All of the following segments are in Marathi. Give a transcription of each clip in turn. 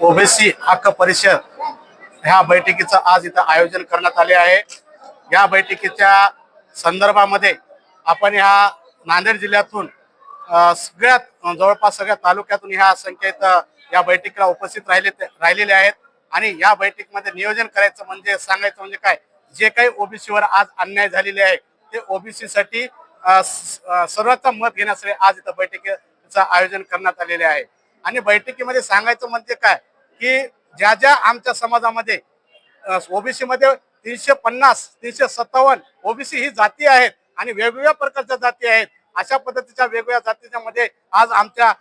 ओबीसी हक्क परिषद ह्या बैठकीचं आज इथं आयोजन करण्यात आले आहे. या बैठकीच्या संदर्भामध्ये आपण ह्या नांदेड जिल्ह्यातून सगळ्यात जवळपास सगळ्या तालुक्यातून ह्या संख्येत या बैठकीला उपस्थित राहिले राहिलेले आहेत. आणि या बैठकीमध्ये नियोजन करायचं म्हणजे सांगायचं म्हणजे काय? जे काही ओबीसीवर आज अन्याय झालेले आहे ते ओबीसीसाठी सर्वांचं मत घेण्यासाठी आज इथं बैठकीचं आयोजन करण्यात आलेले आहे. आणि बैठकीमध्ये सांगायचं म्हणजे काय? की ज्या ज्या आमच्या समाजामध्ये ओबीसी मध्ये तीनशे पन्नास तीनशे सत्तावन्न ओबीसी ही जाती आहेत आणि वेगवेगळ्या प्रकारच्या जाती आहेत अशा पद्धतीच्या वेगवेगळ्या जातीच्या मध्ये आज आमच्या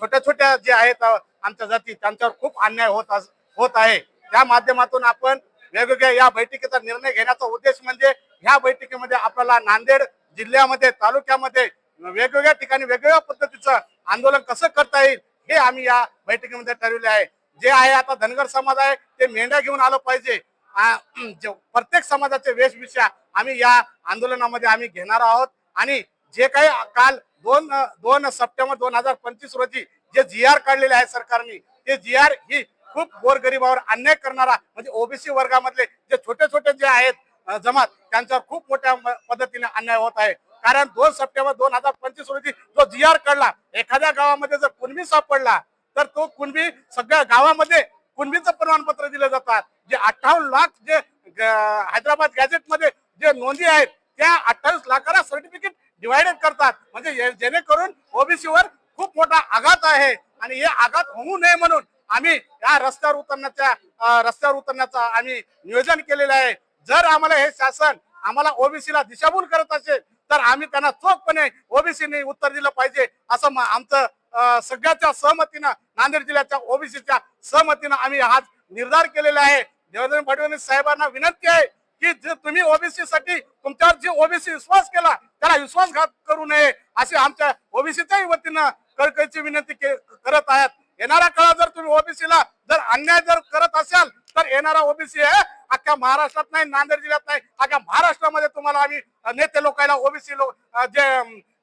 छोट्या छोट्या जे आहेत आमच्या जाती त्यांच्यावर खूप अन्याय होत अस- होत आहे. त्या माध्यमातून आपण वेगवेगळ्या या बैठकीचा निर्णय घेण्याचा उद्देश म्हणजे ह्या बैठकीमध्ये आपल्याला नांदेड जिल्ह्यामध्ये तालुक्यामध्ये वेगवेगळ्या ठिकाणी वेगवेगळ्या पद्धतीचं आंदोलन कसं करता येईल हे आम्ही या बैठकीमध्ये ठरवले आहे. जे आहे आता धनगर समाज आहे ते मेंढ्या घेऊन आलं पाहिजे. प्रत्येक समाजाचे वेशभूषा आम्ही या आंदोलनामध्ये आम्ही घेणार आहोत. आणि जे काही काल दोन दोन सप्टेंबर दोन हजार पंचवीस रोजी जे जी आर काढलेले आहे सरकारने ते जी आर ही खूप गोरगरिबावर अन्याय करणारा म्हणजे ओबीसी वर्गामधले जे छोटे छोटे जे आहेत जमात त्यांच्यावर खूप मोठ्या पद्धतीने अन्याय होत आहे. कारण दोन सप्टेंबर दोन हजार पंचवीस रोजी जो जी आर काढला एखाद्या गावामध्ये जर कुणबी सापडला तर तो कुणबी सगळ्या गावामध्ये कुणबीचं प्रमाणपत्र दिलं जातात. जे अठ्ठावन्न लाख जे हैदराबाद गॅझेटमध्ये जे नोंदी आहेत त्या अठ्ठावीस लाखाला सर्टिफिकेट डिवायडेड करतात. म्हणजे जेणेकरून ओबीसी वर खूप मोठा आघात आहे आणि हे आघात होऊ नये म्हणून आम्ही या रस्त्यावर उतरण्याच्या रस्त्यावर उतरण्याचा आम्ही नियोजन केलेलं आहे. जर आम्हाला हे शासन आम्हाला ओबीसीला दिशाभूल करत असेल तर आम्ही त्यांना चोखपणे ओबीसीने उत्तर दिलं पाहिजे असं आमचं सगळ्याच्या सहमतीनं नांदेड जिल्ह्याच्या ओबीसीच्या सहमतीनं आम्ही आज निर्धार केलेला आहे. देवेंद्र फडणवीस साहेबांना विनंती आहे की जे तुम्ही ओबीसी साठी तुमच्यावर जे ओबीसी विश्वास केला त्याला विश्वासघात करू नये अशी आमच्या ओबीसीच्याही वतीनं कळकळीची विनंती के- करत आहेत. येणाऱ्या काळात जर तुम्ही ओबीसीला जर अन्याय जर करत असाल तर येणारा ओबीसी आहे अख्ख्या महाराष्ट्रात नाही नांदेड जिल्ह्यात नाही अख्ख्या महाराष्ट्रामध्ये तुम्हाला आम्ही नेते लोकांना ओबीसी लोक जे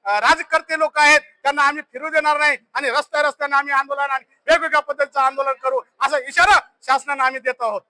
राजकर्ते लोक आहेत त्यांना आम्ही फिरू देणार नाही आणि रस्त्या रस्त्याने आम्ही आंदोलन आणि वेगवेगळ्या पद्धतीचं आंदोलन करू असा इशारा शासनाने आम्ही देत आहोत.